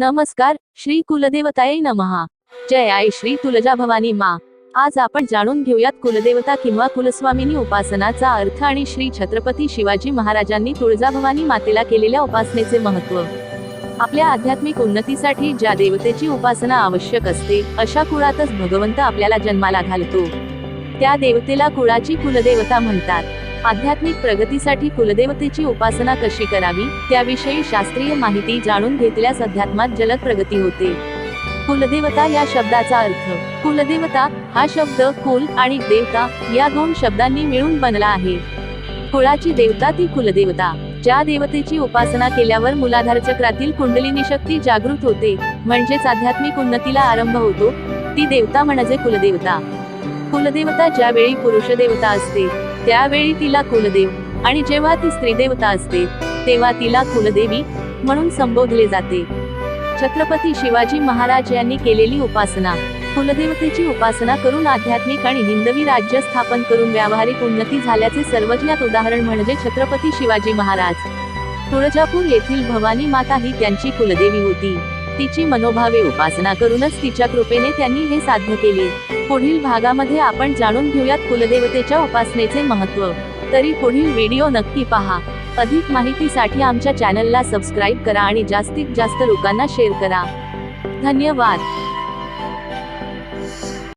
नमस्कार श्री कुलदेवताय नमहा जय आई श्री तुलजा भवानी मा. आज आपण जाणून घेऊयात कुलदेवता किंवा कुलस्वामिनी उपासनाचा अर्थ आणि श्री छत्रपती शिवाजी महाराजांनी तुळजाभवानी मातेला केलेल्या उपासनेचे महत्त्व. आपल्या आध्यात्मिक उन्नतीसाठी ज्या देवतेची उपासना आवश्यक असते अशा कुळातच भगवंत आपल्याला जन्माला घालतो. त्या देवतेला कुळाची कुलदेवता म्हणतात. आध्यात्मिक प्रगतीसाठी कुलदेवतेची उपासना कशी करावी त्याविषयी शास्त्रीय माहिती जाणून घेतल्यास अध्यात्मात जलद प्रगती होते. कुलदेवता या शब्दाचा अर्थ कुलदेवता हा शब्द कुल आणि देवता या दोन शब्दांनी मिळून बनला आहे. कुळाची देवता ती कुलदेवता ज्या देवतेची उपासना केल्यावर मुलाधार चक्रातील कुंडलिनी शक्ती जागृत होते म्हणजेच आध्यात्मिक उन्नतीला आरंभ होतो ती देवता म्हणजे कुलदेवता. कुलदेवता ज्यावेळी पुरुष देवता असते त्यावेळी तिला कुलदेव आणि जेव्हा ती स्त्री देवता असते तेव्हा तिला कुलदेवी म्हणून संबोधले जाते. छत्रपती शिवाजी महाराज यांनी केलेली उपासना कुलदेवतेची उपासना करून आध्यात्मिक आणि हिंदवी राज्य स्थापन करून व्यावहारिक उन्नती झाल्याचे सर्वज्ञात उदाहरण म्हणजे छत्रपती शिवाजी महाराज. तुळजापूर येथील भवानी माता ही त्यांची कुलदेवी होती. तिची मनोभावे उपासना करूनच तिच्या कृपेने त्यांनी हे साध्य केले. पुढील भागामध्ये आपण जाणून घेऊयात कुलदेवतेच्या उपासनेचे महत्त्व. तरी पुढील व्हिडिओ नक्की पहा. अधिक माहितीसाठी आमच्या चॅनलला सबस्क्राईब करा आणि जास्तीत जास्त लोकांना शेअर करा. धन्यवाद.